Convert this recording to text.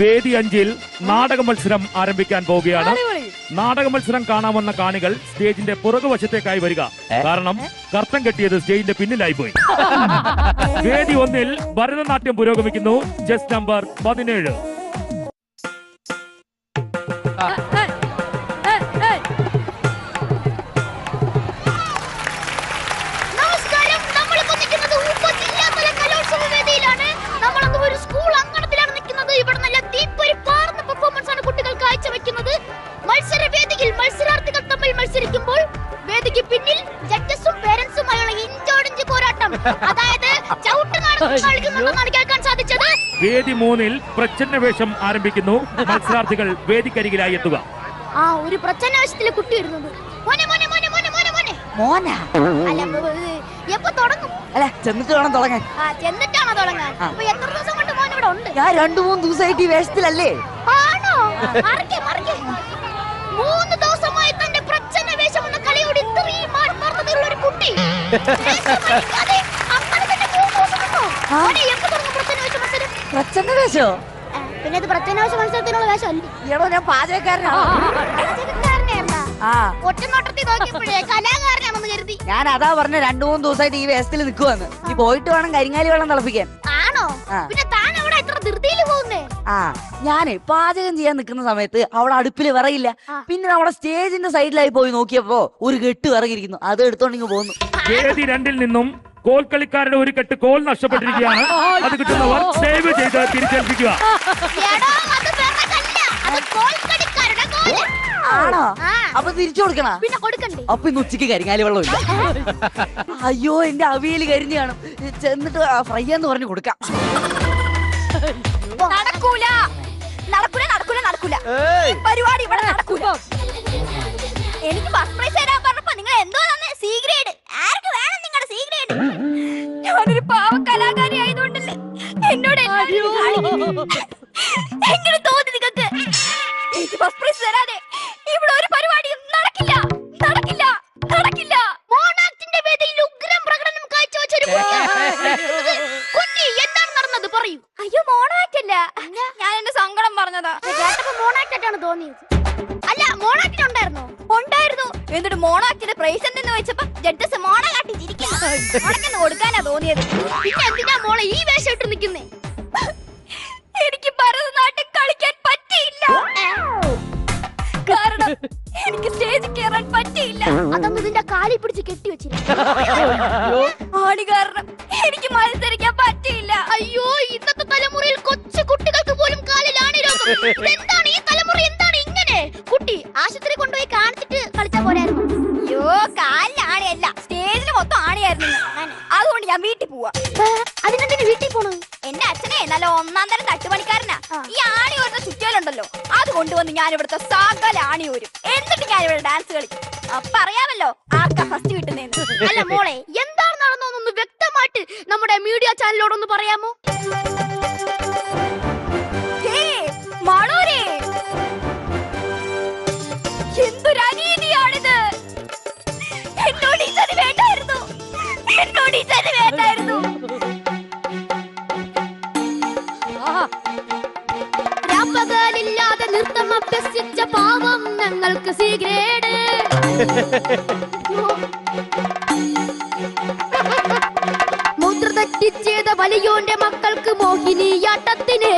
വേദി അഞ്ചിൽ നാടക മത്സരം ആരംഭിക്കാൻ പോവുകയാണ്. നാടക മത്സരം കാണാമെന്ന കാണികൾ സ്റ്റേജിന്റെ പുറകുവശത്തേക്കായി വരിക. കാരണം കർത്തം കെട്ടിയത് സ്റ്റേജിന്റെ പിന്നിലായി പോയി വേദി ഒന്നിൽ ഭരതനാട്യം പുരോഗമിക്കുന്നു. ജസ്റ്റ് നമ്പർ പതിനേഴ്. സാധിച്ചത്? വേദി മൂന്നിൽ പ്രച്ഛന്ന വേഷം ആരംഭിക്കുന്നു. മത്സരാർത്ഥികൾ വേദിക്കരികിലായി എത്തുക. ആ ഒരു പ്രച്ഛന്ന വേഷത്തിൽ കുട്ടി വരുന്നത് മോനെ മോനെ മോനെ മോനെ മോനെ മോനെ. മോനാ? അല്ല ഏ, എപ്പോ തുടങ്ങും? അല്ല ചെന്നിട്ട് വേണം തുടങ്ങാൻ. ആ ചെന്നിട്ടാണോ തുടങ്ങാൻ? ആ. അപ്പൊ എത്ര ദിവസം കൊണ്ട് മോൻ ഇവിടെ ഉണ്ട്? ഞാൻ രണ്ടു മൂന്ന് ദിവസമായിട്ട് ഈ വേഷത്തിലല്ലേ? ആണോ? മറിക്കെ മറിക്കെ. മൂന്ന് ദിവസമായി തന്റെ പ്രച്ഛന്ന വേഷമെന്ന കളിയോട് ഇത്രയും ആത്മാർത്ഥതയുള്ള ഒരു കുട്ടി വേഷം മരിക്കാതെ അങ്ങനെ തന്നെ മൂന്ന് ദിവസം നിന്നോ? ആ. മോനെ, എപ്പോ തുടങ്ങും പ്രച്ഛന്ന വേഷ പിന്നെ ഇത് പ്രച്ഛന്ന വേഷ മത്സരത്തിനുള്ള വേഷമല്ലേ എടോ ഞാൻ പാചകക്കാരനാണ് കലാകാരനാണെന്ന് കരുതി. ഞാൻ അതാ പറഞ്ഞ രണ്ടു മൂന്ന് ദിവസമായിട്ട് ഈ വേഷത്തിൽ നിൽക്കുവാന്ന് ഈ പോയിട്ട് വേണം കരിങ്ങാലി വെള്ളം തിളപ്പിക്കാൻ. ആണോ? ആ. പിന്നെ താൻ അവിടെ ഇത്ര ധൃതിയിൽ പോകുന്നേ? ആ. ഞാനേ പാചകം ചെയ്യാൻ നിൽക്കുന്ന സമയത്ത് അവിടെ അടുപ്പിൽ വിറയില്ല പിന്നെ നമ്മുടെ സ്റ്റേജിന്റെ സൈഡിലായി പോയി നോക്കിയപ്പോ ഒരു കെട്ട് വിറകിരിക്കുന്നു. അത് എടുത്തോണ്ടിങ്ങ് പോകുന്നു രണ്ടിൽ നിന്നും കോൽ കളിക്കാരുടെ ഒരു കെട്ട് കോൽ നഷ്ടപ്പെട്ടിരിക്കുകയാണ്. അത് കിട്ടുന്നവർ സേവ് ചെയ്ത് തിരിച്ചേൽപ്പിക്കുക. ആണോ. അപ്പൊ തിരിച്ചു കൊടുക്കണ? പിന്നെ കൊടുക്കണ്ടേ? അപ്പൊ ഇന്ന് ഉച്ചയ്ക്ക് കരിങ്ങാലി വെള്ളം ഇല്ല. അയ്യോ എന്റെ അവിയൽ കരിഞ്ഞു കാണും. ചെന്നിട്ട് ഫ്രൈ എന്ന് പറഞ്ഞു കൊടുക്കാം. നടക്കൂല. നടക്കൂല നടക്കൂല നടക്കൂല. ഈ പരിപാടി ഇവിടെ നടക്കൂല. എനിക്ക് ഫസ്റ്റ് പ്രൈസ് എങ്ങനെ തോന്നി നിങ്ങൾക്ക്? എനിക്ക് ഫസ്റ്റ് പ്രൈസ് തരാതെ ഇവിടെ ഒരു പരിപാടിയും നടക്കില്ല. നടക്കില്ല. നടക്കില്ല. മോണാക്ടിന്റെ വേദിയിൽ ഉഗ്രം പ്രകടനം കാഴ്ചവെച്ച ഒരു കുഞ്ഞി എന്താണ് നടന്നത്? പറയൂ. അയ്യോ മോണാക്ട് അല്ല. ഞാൻ എന്റെ സങ്കടം പറഞ്ഞതാ. കേട്ടപ്പോ മോണാക്ട് ആണ് തോന്നിയത്. അല്ല മോണാക്ട് ഉണ്ടായിരുന്നോ? ഉണ്ടായിരുന്നു. എന്നിട്ട് മോണാക്ടിന്റെ പ്രൈസ് എന്തെന്ന് വെച്ചപ്പോ ജഡ്ജസ് മോണ കാട്ടി ചിരിക്കുന്നു. കൊടുക്കാനാ തോന്നിയത്. പിന്നെ എന്തിനാ മോളെ ഈ വേഷം ഇട്ട് നിൽക്കുന്നേ? പറ്റിയില്ല. അതങ്ങ് ഇതിന്റെ കാലിൽ പിടിച്ച് കെട്ടി കാരണം എനിക്ക് മത്സരിക്കാൻ പറ്റിയില്ല. അയ്യോ ഇന്നത്തെ തലമുറയിൽ കൊച്ചു കുട്ടികൾക്ക് പോലും കാലിലാണ് രോഗം. എന്താണ് ഈ തലമുറ എന്താണ് ഇങ്ങനെ? കുട്ടി ആശുപത്രി കൊണ്ടുപോയി കാണിച്ചിട്ട് കളിച്ചാ പോരായിരുന്നു. അയ്യോ കാലിൽ ആണിയല്ല സ്റ്റേജിൽ മൊത്തം ആണിയായിരുന്നു. അതുകൊണ്ട് ഞാൻ വീട്ടിൽ പോവാ. അതിനെന്തിനു വീട്ടിൽ പോണു? എന്റെ അച്ഛനെ നല്ല ഒന്നാം തരം തട്ടുപണിക്കാരനാ. ഈ ആണി വരുന്ന ചുറ്റുകളുണ്ടല്ലോ അത് കൊണ്ടുവന്ന് ഞാൻ ഇവിടുത്തെ സകല ആണി ഓരും എന്നിട്ട് ഞാൻ ഇവിടെ ഡാൻസ് കളിക്കും അപ്പൊ അറിയാമല്ലോ ആർക്കാ ഫസ്റ്റ് കിട്ടുന്നതെന്ന്. അല്ല മോളെ എന്താണ് നടന്നതെന്നൊന്ന് വ്യക്തമായിട്ട് നമ്മുടെ മീഡിയ ചാനലിനോടൊന്ന് പറയാമോ? മണൂരേ എന്തൊരു അനീതിയാണിത്. എന്നോട് ചതി വേണ്ടായിരുന്നു. എന്നോട് ഈ വേണ്ടായിരുന്നു. നൃത്തം അഭ്യസിച്ച പാവം ഞങ്ങൾക്ക് സീഗ്രേഡ്. മൂത്ര തെറ്റിച്ചേത വലിയോന്റെ മക്കൾക്ക് മോഹിനിയാട്ടത്തിന്